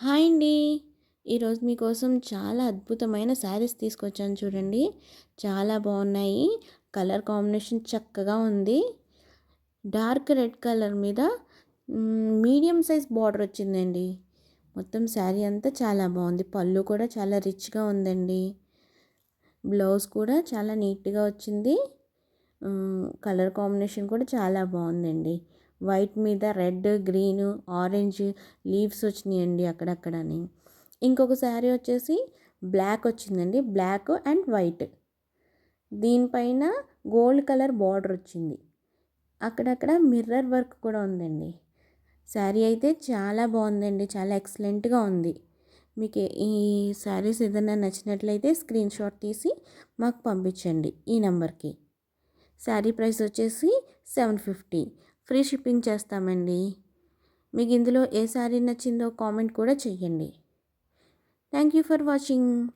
Hi అండి. ఈరోజు మీకోసం చాలా అద్భుతమైన శారీస్ తీసుకొచ్చాను చూడండి. చాలా బాగున్నాయి. కలర్ కాంబినేషన్ చక్కగా ఉంది. డార్క్ రెడ్ కలర్ మీద మీడియం సైజ్ బార్డర్ వచ్చిందండి. మొత్తం శారీ అంతా చాలా బాగుంది. పళ్ళు కూడా చాలా రిచ్గా ఉందండి. బ్లౌజ్ కూడా చాలా నీట్గా వచ్చింది. కలర్ కాంబినేషన్ కూడా చాలా బాగుందండి. వైట్ మీద రెడ్ గ్రీన్ ఆరెంజ్ లీవ్స్ వచ్చినాయండి అక్కడక్కడని. ఇంకొక శారీ వచ్చేసి బ్లాక్ వచ్చిందండి. Black and white. దీనిపైన గోల్డ్ కలర్ బార్డర్ వచ్చింది. అక్కడక్కడ మిర్రర్ వర్క్ కూడా ఉందండి. శారీ అయితే చాలా బాగుందండి. చాలా ఎక్సలెంట్గా ఉంది. మీకు ఈ శారీస్ ఏదైనా నచ్చినట్లయితే స్క్రీన్ షాట్ తీసి మాకు పంపించండి ఈ నెంబర్కి. శారీ ప్రైస్ వచ్చేసి సెవెన్ ఫిఫ్టీ. ఫ్రీ షిప్పింగ్ చేస్తామండి. మీకు ఇందులో ఏ శారీ నచ్చిందో కామెంట్ కూడా చెయ్యండి. Thank you for watching.